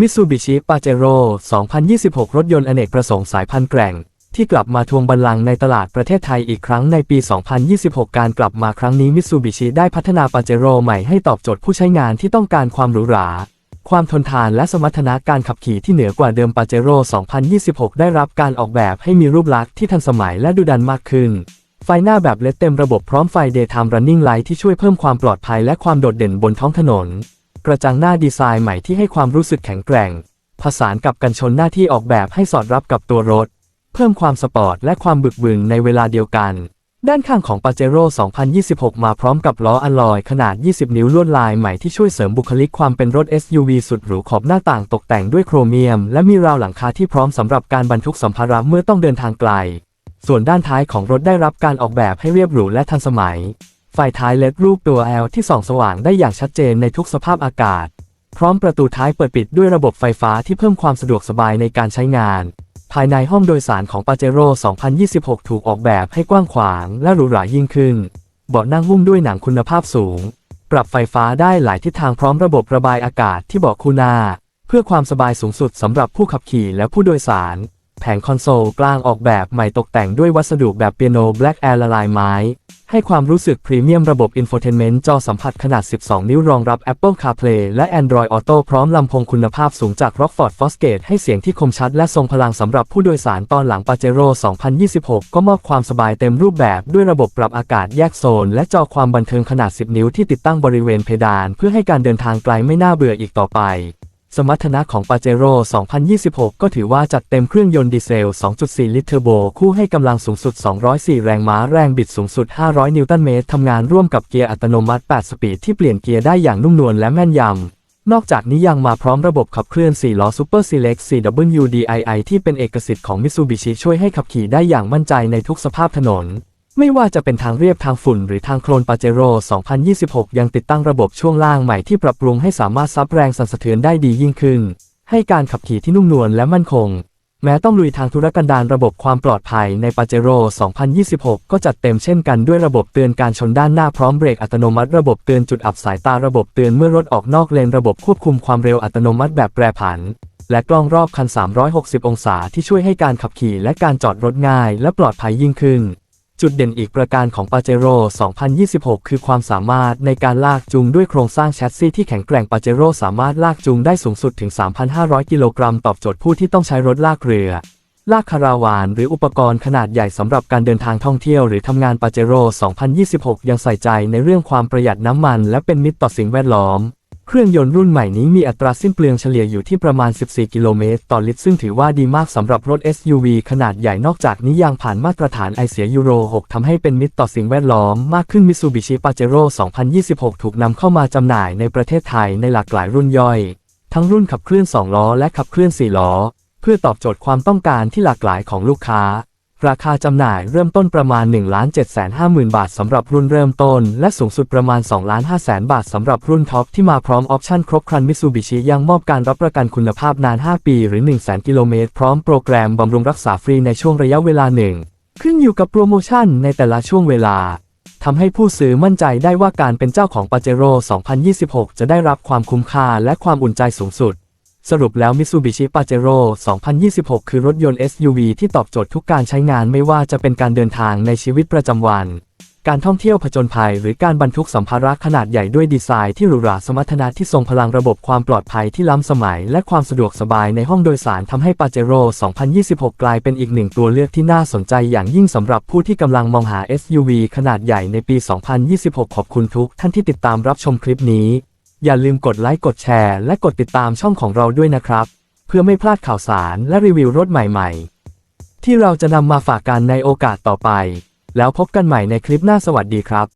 มิตซูบิชิปาเจโร่2026 รถยนต์อเนกประสงค์สายพันธุ์แกร่ง ที่กลับมาทวงบัลลังก์ในตลาดประเทศไทยอีกครั้งในปี 2026 การกลับมาครั้งนี้มิตซูบิชิได้พัฒนาปาเจโร่ใหม่ให้ตอบโจทย์ผู้ใช้งานที่ต้องการความหรูหรา ความทนทานและสมรรถนะการขับขี่ที่เหนือกว่าเดิมปาเจโร่2026 ได้รับการออกแบบให้มีรูปลักษณ์ที่ทันสมัยและดุดันมากขึ้น ไฟหน้าแบบเลดเต็มระบบพร้อมไฟ Daytime Running Light ที่ช่วยเพิ่มความปลอดภัยและความโดดเด่นบนท้องถนน กระจังหน้าดีไซน์ใหม่ที่ให้ความรู้สึกแข็งแกร่ง ผสานกับกันชนหน้าที่ออกแบบให้สอดรับกับตัวรถ เพิ่มความสปอร์ตและความบึกบึนในเวลาเดียวกัน ด้านข้างของ Pajero 2026 มาพร้อมกับล้ออะลอยขนาด 20 นิ้วลวดลายใหม่ที่ช่วยเสริมบุคลิกความเป็นรถ SUV สุดหรูขอบหน้าต่างตกแต่งด้วยโครเมียม และมีราวหลังคาที่พร้อมสำหรับการบรรทุกสัมภาระเมื่อต้องเดินทางไกล ส่วนด้านท้ายของรถได้รับการออกแบบให้เรียบหรูและทันสมัย ท้ายเลดรูปตัว L ที่ส่องสว่างได้อย่างชัดเจนในทุกสภาพอากาศ พร้อมประตูท้ายเปิดปิดด้วยระบบไฟฟ้าที่เพิ่มความสะดวกสบายในการใช้งาน ภายในห้องโดยสารของ Pajero 2026 ถูกออกแบบให้กว้างขวางและหรูหรายิ่งขึ้น เบาะนั่งหุ้มด้วยหนังคุณภาพสูง ปรับไฟฟ้าได้หลายทิศทางพร้อมระบบระบายอากาศที่เบาะคู่หน้า เพื่อความสบายสูงสุดสำหรับผู้ขับขี่และผู้โดยสาร แผงคอนโซลกลางออกแบบใหม่ตกแต่งด้วยวัสดุแบบเปียโนแบล็กแอร์ละลายไม้ ให้ความรู้สึกพรีเมียมระบบอินโฟเทนเมนต์จอสัมผัสขนาด 12 นิ้วรองรับ Apple CarPlay และ Android Auto พร้อมลำโพงคุณภาพสูงจาก Rockford Fosgate ให้เสียงที่คมชัดและทรงพลังสำหรับผู้โดยสารตอนหลัง Pajero 2026 ก็มอบความสบายเต็มรูปแบบด้วยระบบปรับอากาศแยกโซน และจอความบันเทิงขนาด 10 นิ้วที่ติดตั้งบริเวณเพดาน เพื่อให้การเดินทางไกลไม่น่าเบื่ออีกต่อไป สมรรถนะของ Pajero 2026 ก็ถือว่าจัดเต็มเครื่องยนต์ดีเซล 2.4 ลิตรเทอร์โบ คู่ให้กำลังสูงสุด 204 แรงม้า แรงบิดสูงสุด 500 นิวตันเมตร ทำงานร่วมกับเกียร์อัตโนมัติ 8 สปีดที่เปลี่ยนเกียร์ได้อย่างนุ่มนวลและแม่นยำ นอกจากนี้ยังมาพร้อมระบบขับเคลื่อน 4 ล้อ Super Select 4WDII ที่เป็นเอกสิทธิ์ของ Mitsubishi ช่วยให้ขับขี่ได้อย่างมั่นใจในทุกสภาพถนน ไม่ว่าจะเป็นทางเรียบทางฝุ่นหรือทางโคลนปาเจโร่ 2026 ยังติดตั้งระบบช่วงล่างใหม่ที่ปรับปรุงให้สามารถซับแรงสั่นสะเทือนได้ดียิ่งขึ้น ให้การขับขี่ที่นุ่มนวลและมั่นคง แม้ต้องลุยทางธุรกันดารระบบความปลอดภัยในปาเจโร่ 2026 ก็จัดเต็มเช่นกันด้วยระบบเตือนการชนด้านหน้าพร้อมเบรกอัตโนมัติ ระบบเตือนจุดอับสายตาระบบเตือนเมื่อรถออกนอกเลนระบบควบคุมความเร็วอัตโนมัติแบบแปรผันและกล้องรอบคัน 360 องศาที่ช่วยให้การขับขี่และการจอดรถง่ายและปลอดภัยยิ่งขึ้น จุดเด่นอีกประการของ Pajero 2026 คือความสามารถในการลากจูงด้วยโครงสร้างแชสซีที่แข็งแกร่ง Pajero สามารถลากจูงได้สูงสุดถึง 3,500 กิโลกรัมตอบโจทย์ผู้ที่ต้องใช้รถลากเรือ ลากคาราวาน หรืออุปกรณ์ขนาดใหญ่สำหรับการเดินทางท่องเที่ยวหรือทำงาน Pajero 2026 ยังใส่ใจในเรื่องความประหยัดน้ำมัน และเป็นมิตรต่อสิ่งแวดล้อม เครื่องยนต์รุ่นใหม่นี้มีอัตราสิ้นเปลืองเฉลี่ยอยู่ที่ประมาณ 14 กิโลเมตร ต่อลิตร ซึ่งถือว่าดีมากสำหรับรถ SUV ขนาดใหญ่นอกจากนี้ยังผ่านมาตรฐานไอเสียยูโร 6 ทำให้เป็นมิตรต่อสิ่งแวดล้อมมากขึ้น Mitsubishi Pajero 2026 ถูกนำเข้ามาจำหน่ายในประเทศไทยในหลากหลายรุ่นย่อย ทั้งรุ่นขับเคลื่อน 2 ล้อ และขับเคลื่อน 4 ล้อ เพื่อตอบโจทย์ความต้องการที่หลากหลายของลูกค้า ราคาจำหน่ายเริ่มต้นประมาณ 1 7 5 0 0 0 บาทสำหรับรุ่นเริ่มต้น และสูงสุดประมาณ 2 5 0 0 0 0 บาทสำหรับรุ่นท็อปที่มาพร้อมออปชั่นครบครันมิ t ซูบิชิยังมอบการรับประกันคุณภาพนาน 5 ปีหรือ 1 0 0 0 0 0 กิโลเมตร พร้อมโปรแกรมบำรุงรักษาฟรีในช่วงระยะเวลาหนึ่ง ขึ้นอยู่กับโปรโมชั่นในแต่ละช่วงเวลาทำให้ผู้ซื้อมั่นใจได้ว่าการเป็นเจ้าของ Pajero 2026 จะได้รับความคุ้มค่าและความอุ่นใจสูงสุด สรุปแล้ว Mitsubishi Pajero 2026 คือรถยนต์ SUV ที่ตอบโจทย์ทุกการใช้งานไม่ว่าจะเป็นการเดินทางในชีวิตประจำวัน การท่องเที่ยวผจญภัย หรือการบรรทุกสัมภาระขนาดใหญ่ด้วยดีไซน์ที่หรูหราสมรรถนะที่ทรงพลังระบบความปลอดภัยที่ล้ำสมัย และความสะดวกสบายในห้องโดยสารทำให้ Pajero 2026 กลายเป็นอีกหนึ่งตัวเลือกที่น่าสนใจอย่างยิ่งสำหรับผู้ที่กำลังมองหา SUV ขนาดใหญ่ในปี 2026 ขอบคุณทุกท่านที่ติดตามรับชมคลิปนี้ อย่าลืมกดไลค์กดแชร์และกดติดตามช่องของเราด้วยนะครับ เพื่อไม่พลาดข่าวสารและรีวิวรถใหม่ๆ ที่เราจะนำมาฝากกันในโอกาสต่อไป แล้วพบกันใหม่ในคลิปหน้าสวัสดีครับ